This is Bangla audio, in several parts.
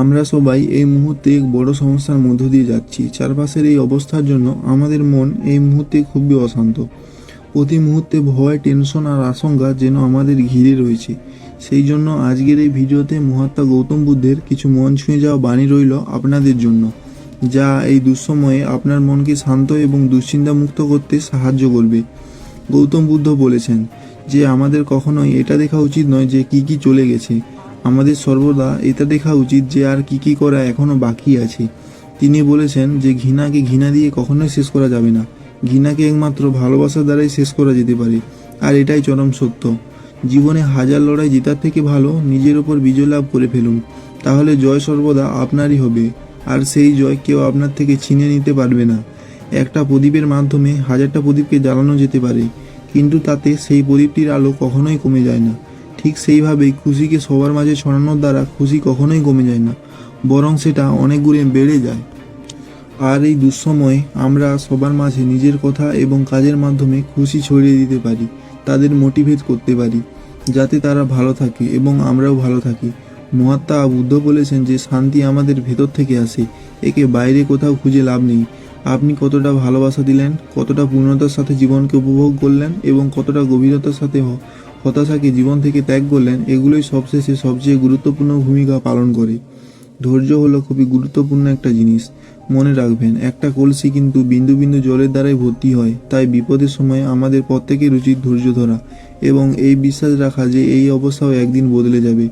আমরা সবাই এই মুহূর্তে এক বড় সমস্যার মধ্য দিয়ে যাচ্ছি। চারপাশের এই অবস্থার জন্য আমাদের মন এই মুহূর্তে খুবই অশান্ত। প্রতি মুহূর্তে ভয়, টেনশন আর আশঙ্কা যেন আমাদের ঘিরে রয়েছে। সেই জন্য আজকের এই ভিডিওতে মহাত্মা গৌতম বুদ্ধের কিছু মন ছুঁয়ে যাওয়া বাণী রইল আপনাদের জন্য, যা এই দুঃসময়ে আপনার মনকে শান্ত এবং দুশ্চিন্তা মুক্ত করতে সাহায্য করবে। গৌতম বুদ্ধ বলেছেন যে, আমাদের কখনোই এটা দেখা উচিত নয় যে, কি কি চলে গেছে। আমাদের সর্বদা এটা দেখা উচিত যে আর কি কি করা এখনও বাকি আছে। তিনি বলেছেন যে ঘৃণাকে ঘৃণা দিয়ে কখনোই শেষ করা যাবে না। ঘৃণাকে একমাত্র ভালোবাসার দ্বারাই শেষ করা যেতে পারে। আর এটাই চরম সত্য। জীবনে হাজার লড়াই জেতার থেকে ভালো নিজের ওপর বিজয় লাভ করে ফেলুন। তাহলে জয় সর্বদা আপনারই হবে। আর সেই জয় কেউ আপনার থেকে ছিনে নিতে পারবে না। একটা প্রদীপের মাধ্যমে হাজারটা প্রদীপকে জ্বালানো যেতে পারে। কিন্তু তাতে সেই প্রদীপটির আলো কখনোই কমে যায় না। ঠিক সেইভাবেই খুশিকে সবার মাঝে ছড়ানোর দ্বারা খুশি কখনোই কমে যায় না, বরং সেটা অনেক গুণে বেড়ে যায়। আর এই দুঃসময়ে আমরা সবার মাঝে নিজের কথা এবং কাজের মাধ্যমে খুশি ছড়িয়ে দিতে পারি, তাদের মোটিভেট করতে পারি, যাতে তারা ভালো থাকে এবং আমরাও ভালো থাকি। মহাত্মা বুদ্ধ বলেছেন যে, শান্তি আমাদের ভেতর থেকে আসে, একে বাইরে কোথাও খুঁজে লাভ নেই। আপনি কতটা ভালোবাসা দিলেন, কতটা পূর্ণতার সাথে জীবনকে উপভোগ করলেন এবং কতটা গভীরতার সাথে হতাশাকে জীবন থেকে ত্যাগ করলেন, এগুলোই সবশেষে সবচেয়ে গুরুত্বপূর্ণ ভূমিকা পালন করে। ধৈর্য হলো খুবই গুরুত্বপূর্ণ একটা জিনিস। মনে রাখবেন, একটা কলসি কিন্তু বিন্দু বিন্দু জলের দ্বারাই ভর্তি হয়। তাই বিপদের সময় আমাদের প্রত্যেকের উচিত ধৈর্য ধরা এবং এই বিশ্বাস রাখা যে এই অবস্থাও একদিন বদলে যাবে।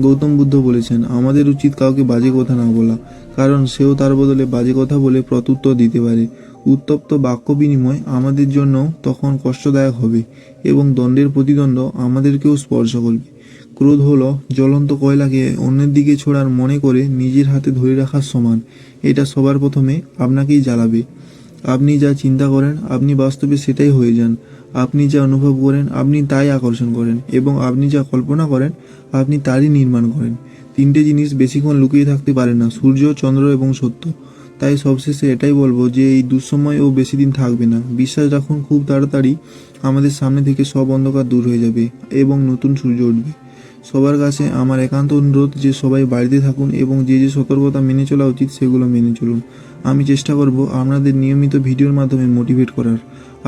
গৌতম বুদ্ধ বলেছেন, আমাদের উচিত কাউকে বাজে কথা না বলা, কারণ সেও তার বদলে বাজে কথা বলে প্রত্যুত্তর দিতে পারে। উত্তপ্ত বাক্য বিনিময় আমাদের জন্য তখন কষ্টদায়ক হবে এবং দণ্ডের প্রতিদ্বন্দ্ব আমাদেরকেও স্পর্শ করবে। ক্রোধ হলো জ্বলন্ত কয়লাকে অন্যের দিকে ছোড়ার মনে করে নিজের হাতে ধরে রাখার সমান। এটা সবার প্রথমে আপনাকেই জ্বালাবে। আপনি যা চিন্তা করেন, আপনি বাস্তবে সেটাই হয়ে যান। আপনি যা অনুভব করেন, আপনি তাই আকর্ষণ করেন এবং আপনি যা কল্পনা করেন, আপনি তারই নির্মাণ করেন। তিনটে জিনিস বেশিক্ষণ লুকিয়ে থাকতে পারে না, সূর্য, চন্দ্র এবং সত্য। তাই সবশেষে এটাই বলব যে এই দুঃসময় ও বেশি দিন থাকবে না। বিশ্বাস রাখুন, খুব তাড়াতাড়ি আমাদের সামনে থেকে সব অন্ধকার দূর হয়ে যাবে এবং নতুন সূর্য উঠবে। সবার কাছে আমার একান্ত অনুরোধ যে সবাই বাড়িতে থাকুন এবং যে যে সতর্কতা মেনে চলা উচিত সেগুলো মেনে চলুন। আমি চেষ্টা করব আপনাদের নিয়মিত ভিডিওর মাধ্যমে মোটিভেট করার।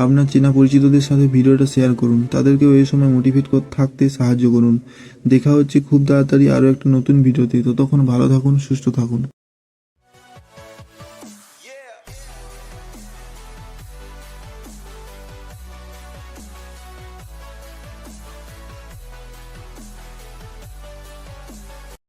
আপনার চেনা পরিচিতদের সাথে ভিডিওটা শেয়ার করুন। তাদেরকেও এই সময় মোটিভেট থাকতে সাহায্য করুন। দেখা হচ্ছে খুব তাড়াতাড়ি আরও একটা নতুন ভিডিওতে। ততক্ষণ ভালো থাকুন, সুস্থ থাকুন।